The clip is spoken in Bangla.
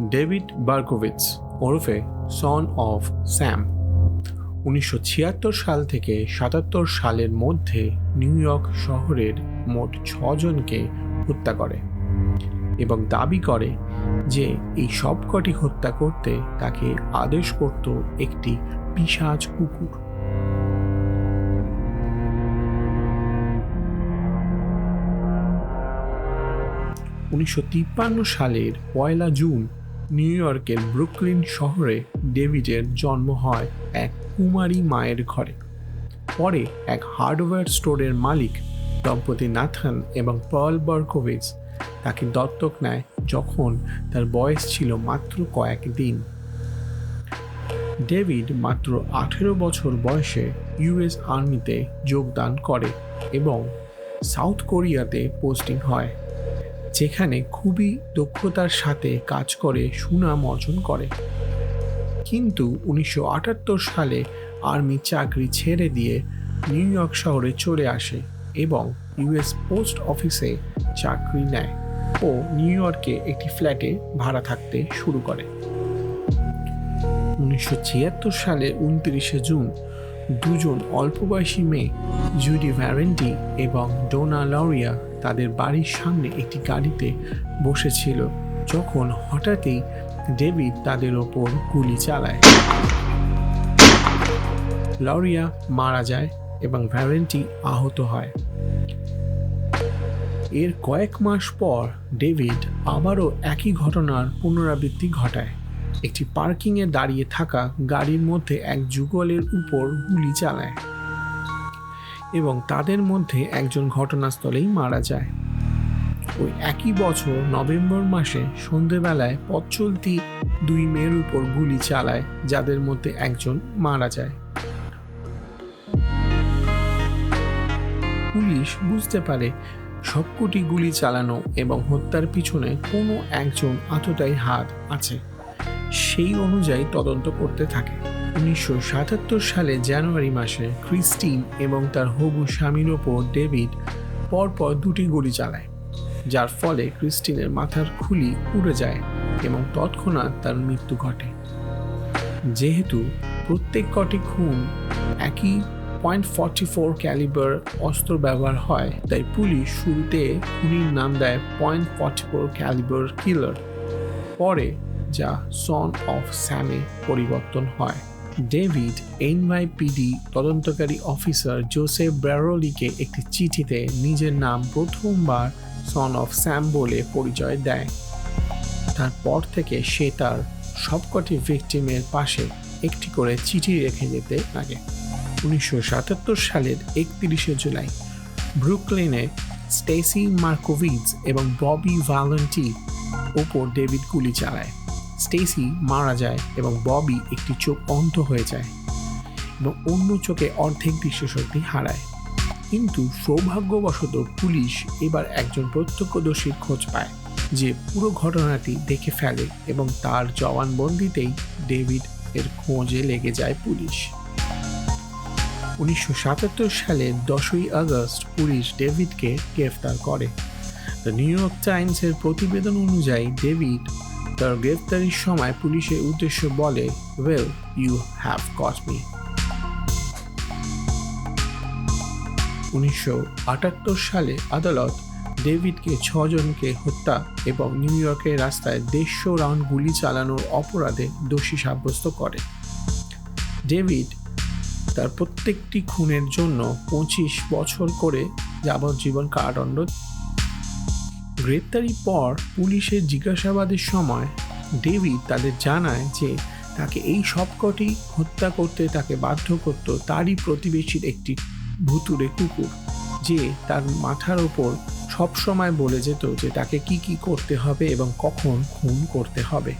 ডেভিড বার্কোভিটস ওরফে সন অফ স্যাম। উনিশশো ছিয়াত্তর সাল থেকে সাতাত্তর সালের মধ্যে নিউ ইয়র্ক শহরের মোট ছজনকে হত্যা করে এবং দাবি করে যে এই সবকটি হত্যা করতে তাকে আদেশ করত একটি পিশাচ কুকুর। উনিশশো তিপ্পান্ন সালের পয়লা জুন নিউ ইয়র্কের ব্রুকলিন শহরে ডেভিডের জন্ম হয় এক কুমারী মায়ের ঘরে। পরে এক হার্ডওয়্যার স্টোরের মালিক দম্পতি নাথান এবং পার্ল বার্কোভিজ তাকে দত্তক নেয় যখন তার বয়স ছিল মাত্র কয়েক দিন। ডেভিড মাত্র আঠেরো বছর বয়সে ইউএস আর্মিতে যোগদান করে এবং সাউথ কোরিয়াতে পোস্টিং হয়। যেখানে খুবই দক্ষতার সাথে কাজ করে, সুনাম অর্জন করে। কিন্তু উনিশশো আটাত্তর সালে আর্মি চাকরি ছেড়ে দিয়ে নিউ ইয়র্ক শহরে চলে আসে এবং ইউএস পোস্ট অফিসে চাকরি নেয় ও নিউ ইয়র্কে একটি ফ্ল্যাটে ভাড়া থাকতে শুরু করে। উনিশশো ছিয়াত্তর সালে উনত্রিশে জুন, দুজন অল্পবয়সী মেয়ে, জুডি ভ্যারেন্টি এবং ডোনা লরিয়া তাদের বাড়ির সামনে একটি গাড়িতে বসেছিল। যখন হঠাৎই ডেভিড তাদের ওপর গুলি চালায়। লরিয়া মারা যায় এবং ভ্যারেন্টি আহত হয়। এর কয়েক মাস পর ডেভিড আবারও একই ঘটনার পুনরাবৃত্তি ঘটায়। একটি পার্কিংয়ে দাঁড়িয়ে থাকা গাড়ির মধ্যে এক যুগলের উপর গুলি চালায়। এবং তাদের মধ্যে একজন ঘটনাস্থলেই মারা যায়। ওই একই বছর নভেম্বর মাসে সন্ধেবেলায় পথ চলতি দুই মেয়ের উপর গুলি চালায়, যাদের মধ্যে একজন মারা যায়। পুলিশ বুঝতে পারে সবকটি গুলি চালানো এবং হত্যার পিছনে কোনো একজন আততায়ী হাত আছে। সেই অনুযায়ী তদন্ত করতে থাকে। উনিশশো সাতাত্তর সালে জানুয়ারি মাসে ক্রিস্টিন এবং তার হবু স্বামীর ওপর ডেভিড পরপর দুটি গুলি চালায়, যার ফলে ক্রিস্টিনের মাথার খুলি উড়ে যায় এবং তৎক্ষণাৎ তার মৃত্যু ঘটে। যেহেতু প্রত্যেক কটি খুন একই পয়েন্ট ফর্টি ফোর ক্যালিবার অস্ত্র ব্যবহার হয়, তাই পুলিশ শুরুতে খুনির নাম দেয় point forty four calibre killer, পরে যা সন অফ স্যামে পরিবর্তন হয়। ডেভিড এনওয়াইপিডি তদন্তকারী অফিসার জোসেফ ব্যারোলিকে একটি চিঠিতে নিজের নাম প্রথমবার সন অফ স্যাম বলে পরিচয় দেয়। তারপর থেকে সে তার সবকটি ভিকটিমের পাশে একটি করে চিঠি রেখে যেতে লাগে। উনিশশো সাতাত্তর সালের একত্রিশে জুলাই, ব্রুকলিনে স্টেসি মার্কোভিজ এবং ববি ভ্যালেন্টি ওপর ডেভিড গুলি চালায়। স্টেসি মারা যায় এবং ববি একটি চোখ অন্ধ হয়ে যায় এবং অন্য চোখে অর্ধেক দৃশ্যশক্তি হারায়। কিন্তু সৌভাগ্যবশত পুলিশ এবার একজন প্রত্যক্ষদর্শীর খোঁজ পায়, যে পুরো ঘটনাটি দেখে ফেলে এবং তার জবানবন্দিতেই ডেভিড এর খোঁজে লেগে যায় পুলিশ। উনিশশো সাতাত্তর সালের দশই আগস্ট পুলিশ ডেভিডকে গ্রেফতার করে। দ্য নিউ ইয়র্ক টাইমসের প্রতিবেদন অনুযায়ী ডেভিড তার গ্রেফতারির সময় পুলিশের উদ্দেশ্য বলে well you have got me উনিশশো আটাত্তর সালে আদালত ডেভিডকে ছজনকে হত্যা এবং নিউ ইয়র্কের রাস্তায় দেড়শো রাউন্ড গুলি চালানোর অপরাধে দোষী সাব্যস্ত করে। ডেভিড তার প্রত্যেকটি খুনের জন্য পঁচিশ বছর করে যাবজ্জীবন কারাদণ্ড গ্রেপ্তারির পর পুলিশের জিজ্ঞাসাবাদের সময় ডেভিড তাদের জানায় যে তাকে এই সবকটি হত্যা করতে তাকে বাধ্য করত তারই প্রতিবেশীর একটি ভুতুরে কুকুর, যে তার মাথার ওপর সবসময় বলে যেত যে তাকে কি কি করতে হবে এবং কখন খুন করতে হবে।